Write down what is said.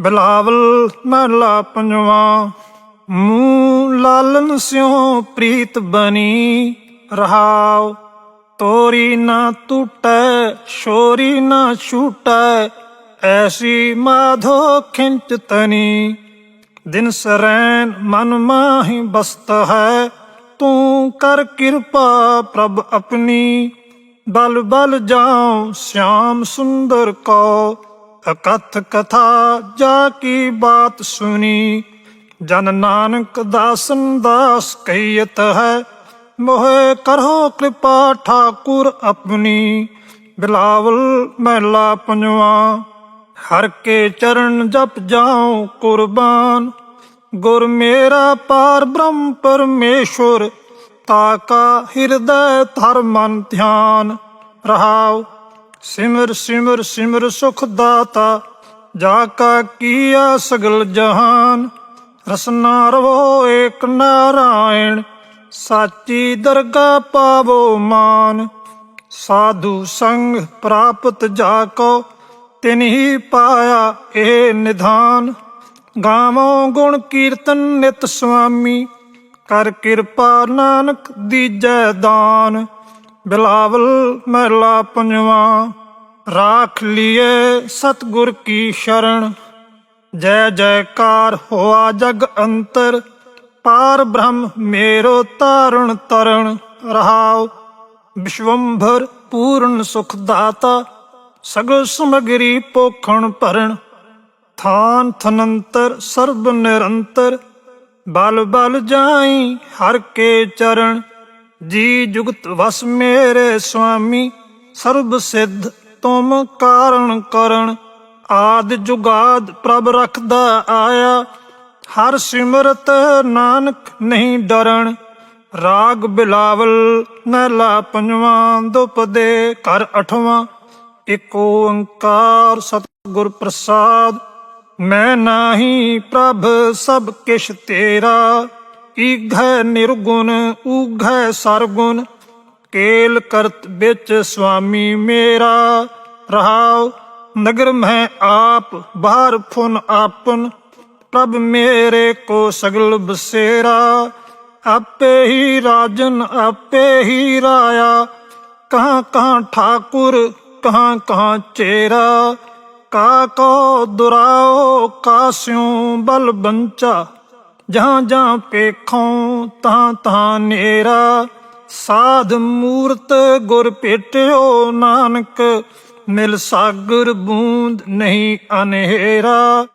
ਬਿਲਾਵਲ ਮਹਲਾ ਪੰਜਵਾ ਮੂੰ ਲਾਲਨ ਸਿਉ ਪ੍ਰੀਤ ਬਣੀ ਰਹਾਉ, ਤੋਰੀ ਨਾ ਟੁੱਟੈ, ਸ਼ੋਰੀ ਨਾ ਛੂਟੈ, ਐਸੀ ਮਾਧੋ ਖਿੰਚ ਤਨੀ ਦਿਨ ਸਰੈਨ ਮਨ ਮਾਹੀ ਬਸਤ ਹੈ, ਤੂੰ ਕਰ ਕਿਰਪਾ ਪ੍ਰਭ ਆਪਣੀ। ਬਲ ਬਲ ਜਾਉ ਸ਼ਾਮ ਸੁੰਦਰ ਕੋ ਅਕਥ ਕਥਾ ਜਾ ਕੀ ਬਾਤ ਸੁਨੀ ਜਨ ਨਾਨਕ ਦਾਸਨ ਦਾਸ ਕਹੀਤ ਹੈ, ਮੋਹਿ ਕਰੋ ਕਿਰਪਾ ਠਾਕੁਰ ਆਪਣੀ। ਬਿਲਾਵਲ ਮਹਿਲਾ ਪੰਜਵਾ, ਹਰ ਕੇ ਚਰਨ ਜਪ ਜਾਉ ਕੁਰਬਾਨ। ਗੁਰ ਮੇਰਾ ਪਾਰ ਬ੍ਰਹਮ ਪਰਮੇਸ਼ੁਰ ਤਾਕਾ ਹਿਰਦੈ ਧਰਮਨ ਧਿਆਨ। ਰਹਾਉ ਸਿਮਰ ਸਿਮਰ ਸਿਮਰ ਸੁਖ ਦਾਤਾ ਜਾ ਕਾ ਕੀਆ ਸਗਲ ਜਹਾਨ। ਰਸਨਾ ਰਵੋ ਏਕ ਨਾਰਾਇਣ, ਸਾਚੀ ਦਰਗਾ ਪਾਵੋ ਮਾਨ। ਸਾਧੂ ਸੰਗ ਪ੍ਰਾਪਤ ਜਾ ਕੋ, ਤਿਨ ਪਾਇਆ ਇਹ ਨਿਧਾਨ। ਗਾਵੋ ਗੁਣ ਕੀਰਤਨ ਨਿਤ ਸੁਆਮੀ, ਕਰ ਕਿਰਪਾ ਨਾਨਕ ਦੀਜੈ ਦਾਨ। ਬਿਲਾਵਲ ਮਹਿਲਾ ਪੰਜਵਾ, ਰਾਖ ਲਿਏ ਸਤਗੁਰ ਕੀ ਸ਼ਰਣ ਜੈ ਜੈਕਾਰ ਹੋਆ ਜਗ ਅੰਤਰ, ਪਾਰ ਬ੍ਰਹਮ ਮੇਰੋ ਤਾਰਣ ਤਰਣ ਰਹਾਉ ਵਿਸ਼ਵੰਭਰ ਪੂਰਨ ਸੁਖ ਦਾਤਾ ਸਗਲ ਸਮਗਰੀ ਪੋਖਣ ਭਰਨ। ਥਾਨ ਥਨੰਤਰ ਸਰਬ ਨਿਰੰਤਰ, ਬਲ ਬਲ ਜਾਈ ਹਰ ਕੇ ਚਰਨ। ਜੀ ਜੁਗਤ ਵਸ ਮੇਰੇ ਸੁਆਮੀ, ਸਰਬ ਸਿੱਧ ਤੁਮ ਕਾਰਣ ਕਰਨ। ਆਦ ਜੁਗਾਦ ਪ੍ਰਭ ਰਖਦਾ ਆਇਆ, ਹਰ ਸਿਮਰਤ ਨਾਨਕ ਨਹੀਂ ਡਰਨ। ਰਾਗ ਬਿਲਾਵਲ ਮਹਿਲਾ ਪੰਜਵਾਂ ਦੁਪਦੇ ਕਰ ਅਠਵਾਂ। ਇਕ ਓੰਕਾਰ ਸਤਿਗੁਰ ਪ੍ਰਸਾਦ, ਮੈਂ ਨਾਹੀ ਪ੍ਰਭ ਸਭ ਕਿਛ ਤੇਰਾ। ਈਘੈ ਨਿਰਗੁਣ, ਊਘੈ ਸਰਗੁਣ, ਕੇਲ ਕਰਤ ਵਿੱਚ ਸੁਆਮੀ ਮੇਰਾ। ਰਹਾਉ, ਨਗਰ ਮੈਂ ਆਪ, ਬਾਹਰ ਫੁਨ ਆਪਨ, ਪ੍ਰਭ ਮੇਰੇ ਕੋ ਸਗਲ ਬਸੇਰਾ। ਆਪੇ ਹੀ ਰਾਜਨ, ਆਪੇ ਹੀ ਰਾਇਆ, ਕਹਾਂ ਕਹਾਂ ਠਾਕੁਰ, ਕਹਾਂ ਕਹਾਂ ਚੇਰਾ। ਕਾ ਕੋ ਦੁਰਾਓ ਕਾਸਿਉ ਬਲ ਬੰਚਾ ਜਹਾਂ ਜਹਾਂ ਪੇਖੋਂ ਤਾਂ ਤਾਂ ਨੇਰਾ। ਸਾਧ ਮੂਰਤ ਗੁਰ ਭੇਟਿਓ ਨਾਨਕ, ਮਿਲ ਸਾਗਰ ਬੂੰਦ ਨਹੀਂ ਅਨਹੇਰਾ